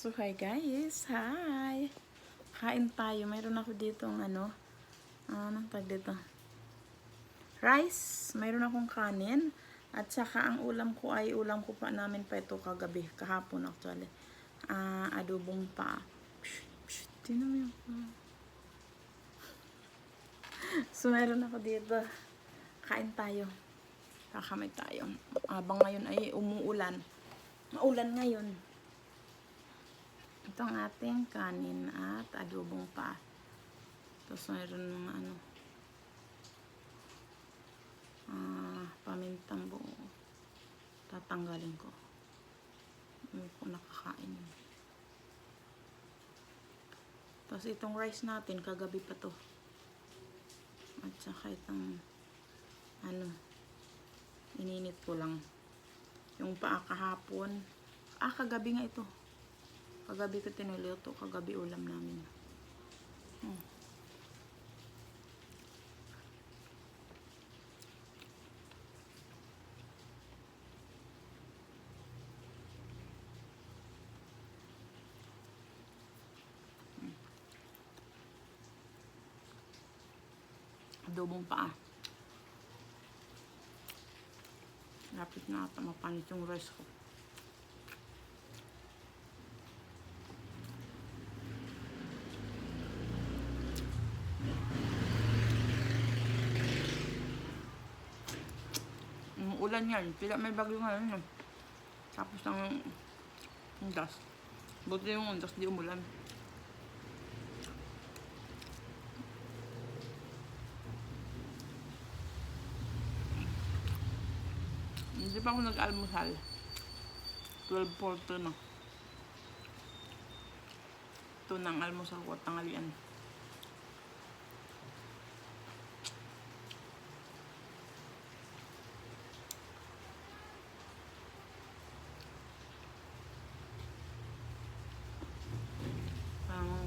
So, hi guys. Hi. Kain tayo. Mayroon ako dito ng ano. ah, Anong tag dito? Rice. Mayroon akong kanin. At saka ang ulam ko ay ulam ko pa namin pa ito kagabi. Kahapon actually. Ah, adobong pa. Tinan mo yung So, meron ako dito. Kain tayo. Kakamay tayo. Habang ngayon ay umuulan. Maulan ngayon. Ito ang ating kanin at adobong pa. Tapos mayroon mga ano. Ah, pamintang buo. Tatanggalin ko. Hindi ko nakakain. Tapos itong rice natin, kagabi pa to. At saka itong ano, ininit ko lang. Yung paa kahapon. Ah, kagabi nga ito. Kagabi ko tinuluto. Kagabi ulam namin. Hmm. Adobong paa. Lapit na ata mapanit yung rice ko. Yung ulan yan. Pila may bagyo ngayon. eh. Tapos ng undas. Buti yung undas di umulan. Hindi pa ako nag-almusal. 12.40 na. Ito na ang almusal ko at tangalian. Parang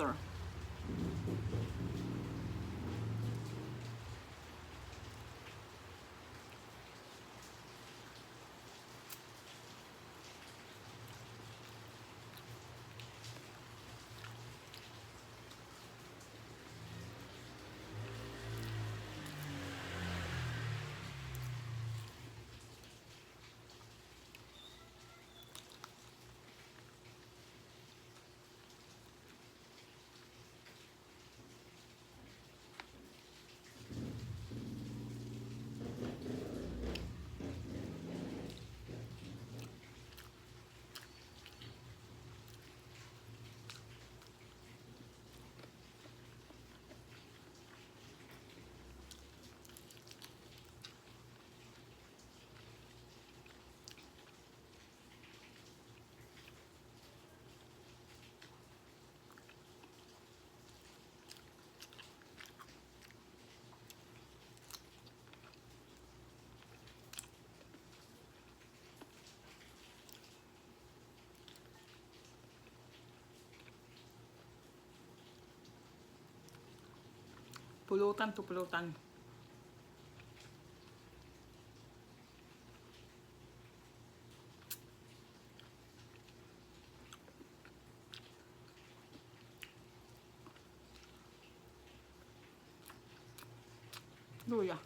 ang Pulutan to pulutan. Luya.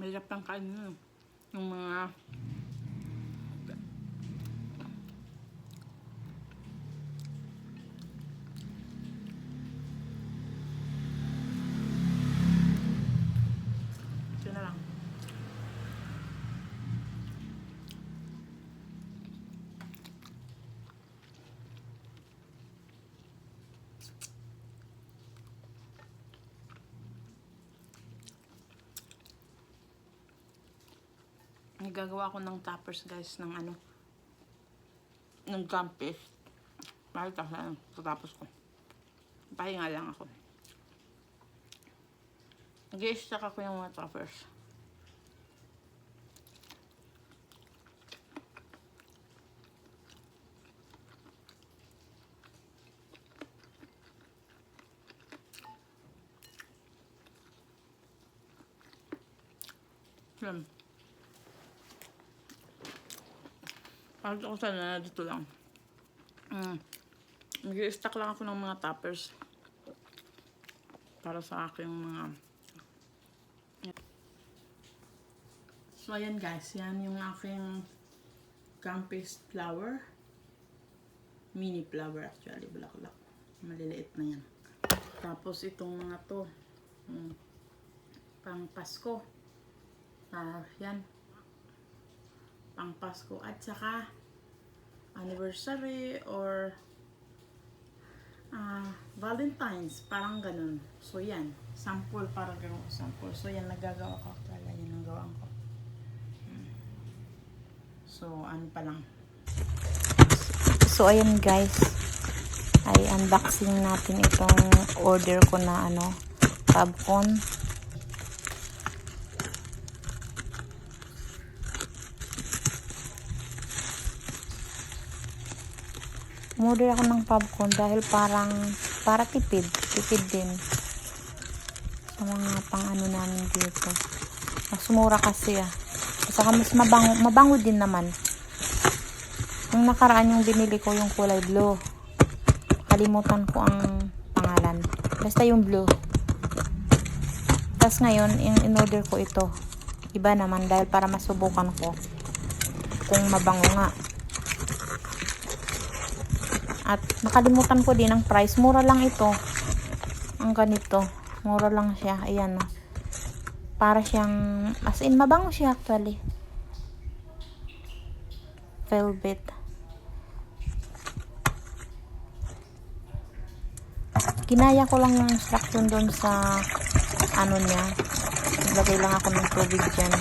Mahirap lang kainin yun. Yung mga Ito na lang. Nagagawa ko ng toppers guys ng ano ng campus. Bakit kasi ano, tatapos ko. Pahinga lang ako. Nag-i-stack ako yung mga toppers. Yan. Parang ako sana dito lang. Mm. Mag-i-stack lang ako ng mga toppers. Para sa aking mga... So, ayan guys. Yan yung aking campus flower. Mini flower actually. Bulaklak. Maliliit na yan. Tapos itong mga to. Mm, pang Pasko. Ah, yan pang Pasko at saka anniversary or ah, Valentine's, parang ganun. So, yan. Sample para ko sample. So, yan, nagagawa ko. Actually, yan ang gawin ko. So, ano pa lang. So, ayan guys. Ay, unboxing natin itong order ko na ano, popcorn. Umorder ako ng popcorn dahil parang, para tipid. Tipid din. Sa mga pang ano namin dito. Mas mura kasi ah. Saka mas mabango, mabango din naman. Yung nakaraan yung binili ko yung kulay blue. Kalimutan ko ang pangalan. Basta yung blue. Tapos ngayon, yung in-order ko ito. Iba naman dahil para masubukan ko kung mabango nga. At nakalimutan ko din ang price. Mura lang ito. Ang ganito. Mura lang siya. Ayan o. Para siyang, as in, mabango siya actually. Velvet. Ginaya ko lang yung instruction doon sa ano niya. Naglagay lang ako ng tubig dyan.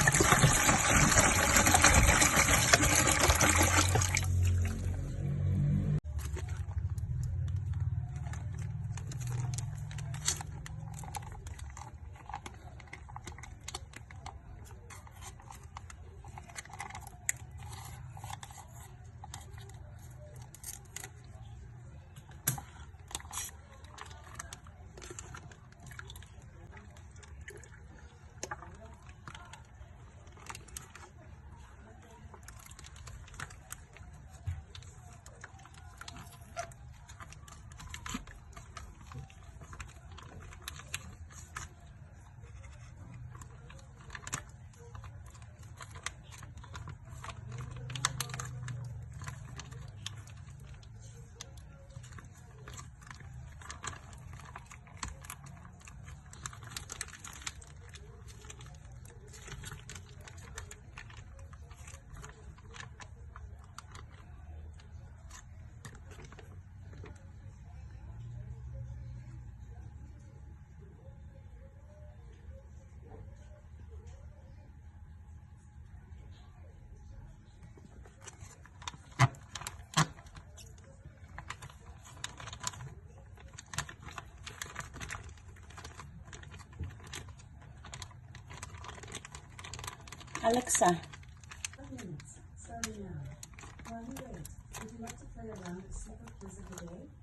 Alexa, now. Would you like to play a round of Super Quiz of the Day?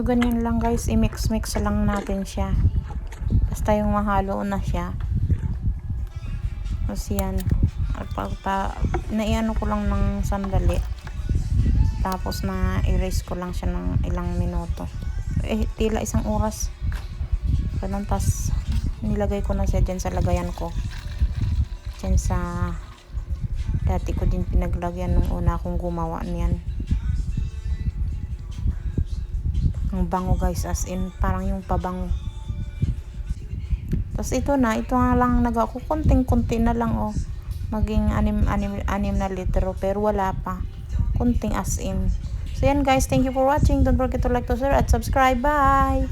So, ganyan lang guys. I-mix-mix lang natin siya. Basta yung mahalo na siya. Tapos yan. At pag pa, naiano ko lang ng sandali. Tapos na erase ko lang siya ng ilang minuto. Eh, tila isang oras. Ganun, tas nilagay ko na siya dyan sa lagayan ko. Dyan sa dati ko din pinaglagyan nung una akong gumawa niyan. Ang bango guys, as in, parang yung pabango. Tapos ito na, ito nga lang nag ako, kunting-kunti na lang oh. Maging anim, anim, anim na litro, pero wala pa. Kunting as in. So yan guys, thank you for watching. Don't forget to like, to share, at subscribe. Bye!